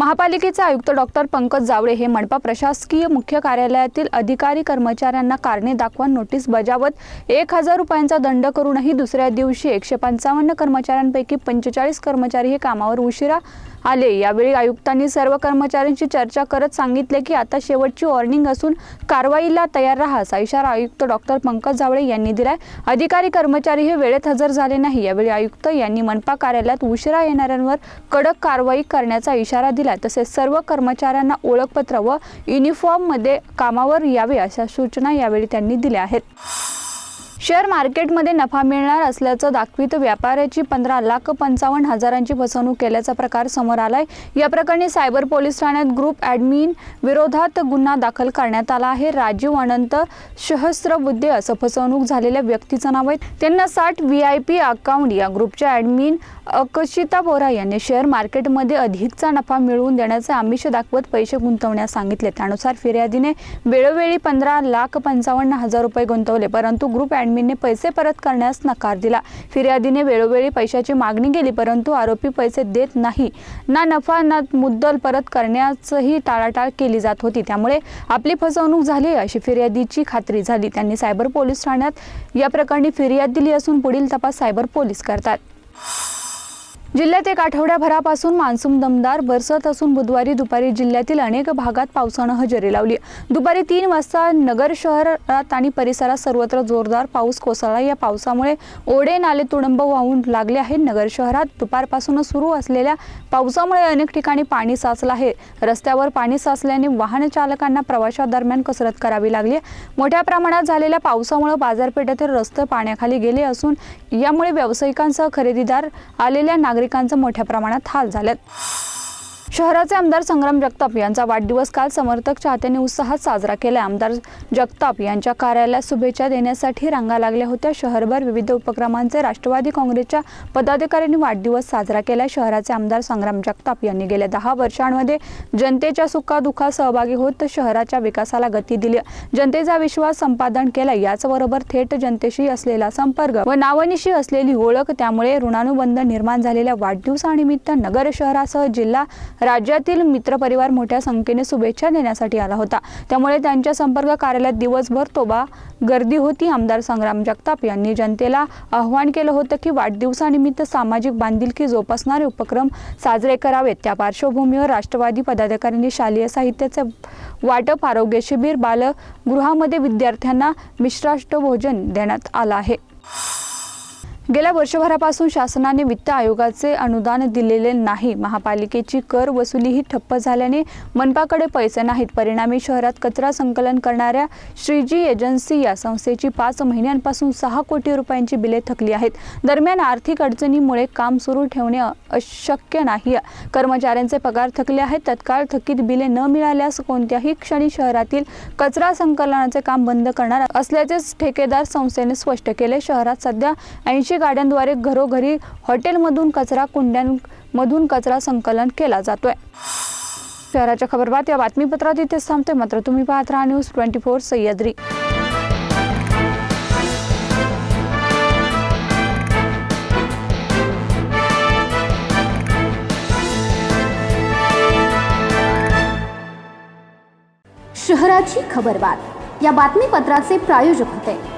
महापालिकेचे आयुक्त डॉक्टर पंकज जावळे हे मनपा प्रशासकीय मुख्य कार्यालयातील अधिकारी कर्मचाऱ्यांना कारणे दाखवा नोटीस बजावत एक हजार रुपयांचा दंड करूनही दुसऱ्या दिवशी एकशे पंचावन्न कर्मचाऱ्यांपैकी पंचेचाळीस कर्मचारी हे कामावर उशिरा आले. यावेळी आयुक्तांनी सर्व कर्मचाऱ्यांशी चर्चा करत सांगितले की आता शेवटची वॉर्निंग असून कारवाईला तयार राहा असा इशारा आयुक्त डॉक्टर पंकज जावळे यांनी दिलाय. अधिकारी कर्मचारी हे वेळेत हजर झाले नाही. यावेळी आयुक्त यांनी मनपा कार्यालयात उशिरा येणाऱ्यांवर कडक कारवाई करण्याचा इशारा दिला. तसेच सर्व कर्मचाऱ्यांना ओळखपत्र व युनिफॉर्ममध्ये कामावर यावे अशा सूचना यावेळी त्यांनी दिल्या आहेत. शेअर मार्केटमध्ये नफा मिळणार असल्याचं दाखवित व्यापाऱ्याची पंधरा लाख पंचावन्न हजारांची फसवणूक केल्याचा प्रकार समोर आलाय. या प्रकरणी सायबर पोलीस ठाण्यात ग्रुप ॲडमिन विरोधात गुन्हा दाखल करण्यात आला आहे. राजीव अनंत सहस्रबुद्धे असं फसवणूक झालेल्या व्यक्तीचं नाव आहे. त्यांना साठ व्ही आय पी अकाउंट या ग्रुपच्या ॲडमिन अकशिता बोरा यांनी शेअर मार्केटमध्ये अधिकचा नफा मिळवून देण्याचे आमिष दाखवत पैसे गुंतवण्यास सांगितले. त्यानुसार फिर्यादीने वेळोवेळी पंधरा लाख पंचावन्न हजार रुपये गुंतवले परंतु ग्रुप ॲडमिनने पैसे परत करण्यास नकार दिला. फिर्यादीने वेळोवेळी पैशाची मागणी केली परंतु आरोपी पैसे देत नाही. ना नफा ना मुद्दल परत करण्याचंही टाळाटाळ केली जात होती. त्यामुळे आपली फसवणूक झाली अशी फिर्यादीची खात्री झाली. त्यांनी सायबर पोलीस ठाण्यात या प्रकरणी फिर्याद दिली असून पुढील तपास सायबर पोलीस करतात. जिल्ह्यात एक आठवड्याभरापासून मान्सून दमदार बरसत असून बुधवारी दुपारी जिल्ह्यातील अनेक भागात पावसानं हजेरी लावली. दुपारी तीन वाजता नगर शहरात आणि परिसरात सर्वत्र जोरदार पाऊस कोसळला. या पावसामुळे ओढे नाले तुडंब वाहून लागले आहेत. नगर शहरात दुपारपासून सुरू असलेल्या पावसामुळे अनेक ठिकाणी पाणी साचलं आहे. रस्त्यावर पाणी साचल्याने वाहन चालकांना प्रवाशादरम्यान कसरत करावी लागली मोठ्या प्रमाणात झालेल्या पावसामुळे बाजारपेठेतील रस्ते पाण्याखाली गेले असून यामुळे व्यावसायिकांसह खरेदीदार आलेल्या नागरिक नागरिकांचं मोठ्या प्रमाणात हाल झालेत. शहराचे आमदार संग्राम जगताप यांचा वाढदिवस काल समर्थक चाहत्यांनी उत्साहात साजरा केला आमदार जगताप यांच्या कार्यालयात शुभेच्छा देण्यासाठी रांगा लागल्या होत्या. शहरभर विविध उपक्रमांचे राष्ट्रवादी काँग्रेसच्या पदाधिकाऱ्यांनी वाढदिवस साजरा केला शहराचे आमदार संग्राम जगताप यांनी गेल्या दहा वर्षांमध्ये जनतेच्या सुखादुखात सहभागी होत शहराच्या विकासाला गती दिली. जनतेचा विश्वास संपादन केला याचबरोबर थेट जनतेशी असलेला संपर्क व नावनिशी असलेली ओळख त्यामुळे ऋणानुबंध निर्माण झालेल्या वाढदिवसानिमित्त नगर शहरासह जिल्हा राज्यातील मित्रपरिवार मोठ्या संख्येने शुभेच्छा देण्यासाठी आला होता. त्यामुळे त्यांच्या संपर्क कार्यालयात दिवसभर तोबा गर्दी होती. आमदार संग्राम जगताप यांनी जनतेला आव्हान केलं होतं की वाढदिवसानिमित्त सामाजिक बांधिलकी जोपासणारे उपक्रम साजरे करावेत. त्या पार्श्वभूमीवर राष्ट्रवादी पदाधिकाऱ्यांनी शालेय साहित्याचे वाटप आरोग्य शिबिर बालगृहामध्ये विद्यार्थ्यांना मिश्राष्ट भोजन देण्यात आलं आहे. गेल्या वर्षभरापासून शासनाने वित्त आयोगाचे अनुदान दिलेले नाही. महापालिकेची कर वसुलीही ठप्प झाल्याने मनपाकडे पैसे नाहीत. परिणामी शहरात कचरा संकलन करणाऱ्या श्रीजी एजन्सी या संस्थेची पाच महिन्यांपासून सहा कोटी रुपयांची बिले थकली आहेत. दरम्यान आर्थिक अडचणीमुळे काम सुरू ठेवणे अशक्य नाही. कर्मचाऱ्यांचे पगार थकले आहेत. तत्काळ थकीत बिले न मिळाल्यास कोणत्याही क्षणी शहरातील कचरा संकलनाचे काम बंद करणार असल्याचे ठेकेदार संस्थेने स्पष्ट केले. शहरात सध्या ऐंशी गाड्यांद्वारे घरोघरी हॉटेलमधून कचरा कुंड्यांमधून कचरा संकलन केला जातोय. शहराच्या खबरबात या बातमीपत्रात इथेच थांबते मात्र तुम्ही पाहत राहा न्यूज ट्वेंटी फोर सह्याद्री. शहराची खबरबात. या बातमीपत्राचे प्रायोजक होते.